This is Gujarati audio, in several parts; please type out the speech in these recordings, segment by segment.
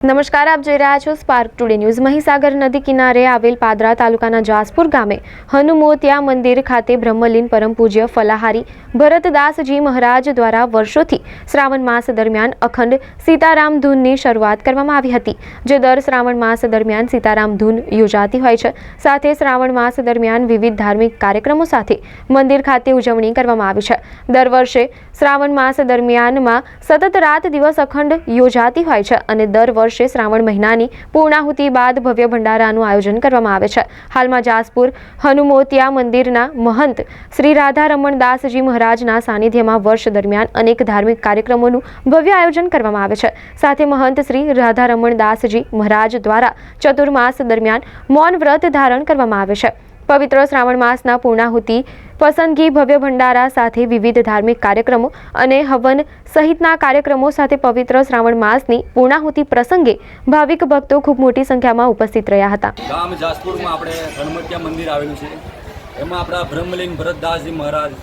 નમસ્કાર, આપ જોઈ રહ્યા છો સ્પાર્ક ટુડે ન્યૂઝ મહીસાગર નદી કિનારે આવેલ પાદરા તાલુકાના જાસપુર ગામે હનુમોતિયા મંદિર ખાતે બ્રહ્મલીન પરમ પૂજ્ય ફલાહારી ભરતદાસજી મહારાજ દ્વારા વર્ષોથી શ્રાવણ માસ દરમિયાન અખંડ સીતારામ ધૂનની શરૂઆત કરવામાં આવી હતી, જે દર શ્રાવણ માસ દરમિયાન સીતારામ ધૂન યોજાતી હોય છે. સાથે શ્રાવણ માસ દરમિયાન વિવિધ ધાર્મિક કાર્યક્રમો સાથે મંદિર ખાતે ઉજવણી કરવામાં આવી છે. દર વર્ષે શ્રાવણ માસ દરમિયાનમાં સતત રાત દિવસ અખંડ યોજાતી હોય છે અને દર વર્ષે શ્રાવણ મહિનાની પૂર્ણાહુતિ બાદ ભવ્ય ભંડારાનું આયોજન કરવામાં આવે છે. હાલમાં જાસપુર, હનુમોતિયા મંદિરના મહંત શ્રી રાધારમણ દાસજી મહારાજના સાનિધ્યમાં વર્ષ દરમિયાન અનેક ધાર્મિક કાર્યક્રમોનું ભવ્ય આયોજન કરવામાં આવે છે. સાથે મહંત શ્રી રાધારમણ દાસજી મહારાજ દ્વારા ચતુર્માસ દરમિયાન મૌન વ્રત ધારણ કરવામાં આવે છે. પવિત્ર શ્રાવણ માસના પૂર્ણાહુતિ, પસંદગી, ભવ્ય ભંડારા સાથે વિવિધ ધાર્મિક કાર્યક્રમો અને હવન સહિતના કાર્યક્રમો સાથે પવિત્ર શ્રાવણ માસની પૂર્ણાહુતિ પ્રસંગે ભાવિક ભક્તો ખૂબ મોટી સંખ્યામાં ઉપસ્થિત રહ્યા હતા. ગામ જાસપુરમાં આપણે ગણમત્યા મંદિર આવેલું છે. એમાં આપણા બ્રહ્મલીન ભરતદાસજી મહારાજ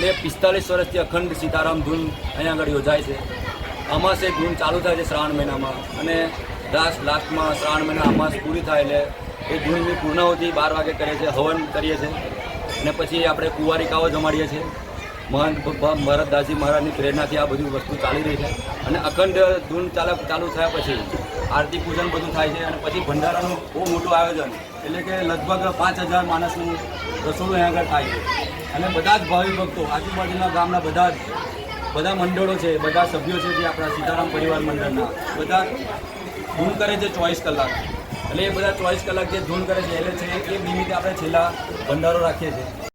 ને પિસ્તાલીસ વર્ષથી અખંડ સીતારામ ધૂન અહીંયા આગળ યોજાય છે. અમાસે ધૂન ચાલુ થાય છે શ્રાવણ મહિનામાં અને લાસ્ટ લાસ્ટમાં શ્રાવણ મહિના અમાસ પૂરી થાય એટલે એ ધૂનની પૂર્ણાહુતિ બાર વાગે કરીએ છીએ હવન કરીએ છીએ અને પછી આપણે કુંવારિકાઓ જમાડીએ છીએ. મહંત ભરતદાસજી મહારાજની પ્રેરણાથી આ બધી વસ્તુ ચાલી રહી છે. અને અખંડ ધૂન ચાલક ચાલુ થયા પછી આરતી પૂજન બધું થાય છે અને પછી ભંડારાનું બહુ મોટું આયોજન. એટલે કે લગભગ પાંચ હજાર માણસનું રસોડું અહીંયા આગળ થાય છે. અને બધા જ ભાવિ ભક્તો, આજુબાજુના ગામના બધા જ, બધા મંડળો છે, બધા સભ્યો છે જે આપણા સીતારામ પરિવાર મંડળના, બધા ધૂન કરે છે ચોવીસ કલાક. એટલે એ બધા ચોવીસ કલાક જે ધૂન કરે છે એટલે છે, એ નિમિત્તે આપણે છેલ્લા ભંડારો રાખીએ છીએ.